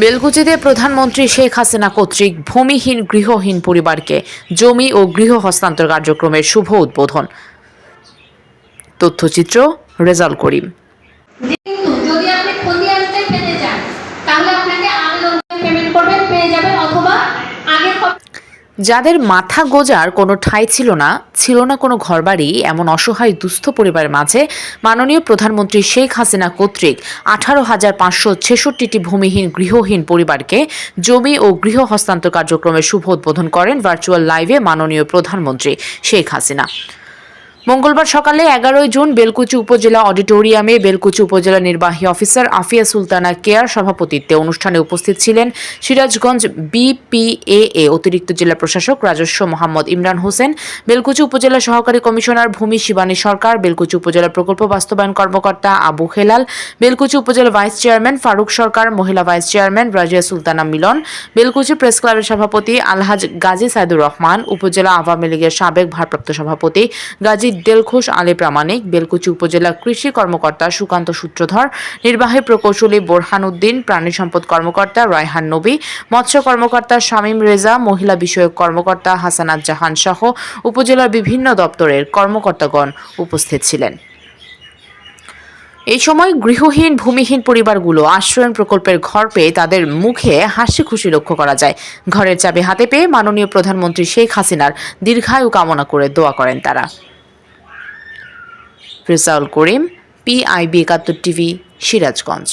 বেলকুচিতে প্রধানমন্ত্রী শেখ হাসিনা কর্তৃক ভূমিহীন গৃহহীন পরিবারকে জমি ও গৃহ হস্তান্তর কার্যক্রমের শুভ উদ্বোধন। তথ্যচিত্র রেজাল করিম। যাদের মাথা গোজার কোনো ঠাঁই ছিল না ছিল না কোনো ঘরবাড়ি, এমন অসহায় দুস্থ পরিবারের মাঝে, মাননীয় প্রধানমন্ত্রী শেখ হাসিনা কর্তৃক আঠারো হাজার পাঁচশো ছেষট্টিটি ভূমিহীন গৃহহীন পরিবারকে জমি ও গৃহ হস্তান্তর কার্যক্রমের শুভ উদ্বোধন করেন ভার্চুয়াল লাইভে মাননীয় প্রধানমন্ত্রী শেখ হাসিনা। মঙ্গলবার সকালে এগারোই জুন বেলকুচি উপজেলা অডিটোরিয়ামে বেলকুচি উপজেলা নির্বাহী অফিসার আফিয়া সুলতানা কেয়ার সভাপতিত্বে অনুষ্ঠানে উপস্থিত ছিলেন সিরাজগঞ্জ বিপিএ অতিরিক্ত জেলা প্রশাসক রাজস্ব মোহাম্মদ ইমরান হোসেন, বেলকুচি উপজেলা সহকারী কমিশনার ভূমি শিবানী সরকার, বেলকুচি উপজেলা প্রকল্প বাস্তবায়ন কর্মকর্তা আবু হেলাল, বেলকুচি উপজেলা ভাইস চেয়ারম্যান ফারুক সরকার, মহিলা vice chairman Razia Sultana Milan, Belkuchi press ক্লাবের সভাপতি আলহাজ গাজী সাইদুর রহমান, উপজেলা আওয়ামী লীগের সাবেক ভারপ্রাপ্ত সভাপতি গাজী দেলখোষ আলী প্রামাণিক, বেলকুচি উপজেলা কৃষি কর্মকর্তা সুকান্ত সূত্রধর, নির্বাহী প্রকৌশলী বোরহান উদ্দিন, প্রাণী সম্পদ কর্মকর্তা রায়হান নবী, মৎস্য কর্মকর্তা শামীম রেজা, মহিলা বিষয়ক কর্মকর্তা হাসানাত জাহান সহ উপজেলার বিভিন্ন দপ্তরের কর্মকর্তাগণ উপস্থিত ছিলেন। এই সময় গৃহহীন, ভূমিহীন পরিবারগুলো আশ্রয়ণ প্রকল্পের ঘর পেয়ে তাদের মুখে হাসি খুশি লক্ষ্য করা যায়। ঘরের চাবি হাতে পেয়ে মাননীয় প্রধানমন্ত্রী শেখ হাসিনার দীর্ঘায়ু কামনা করে দোয়া করেন তারা। Rezaul Karim PIB Ekattor TV Sirajganj.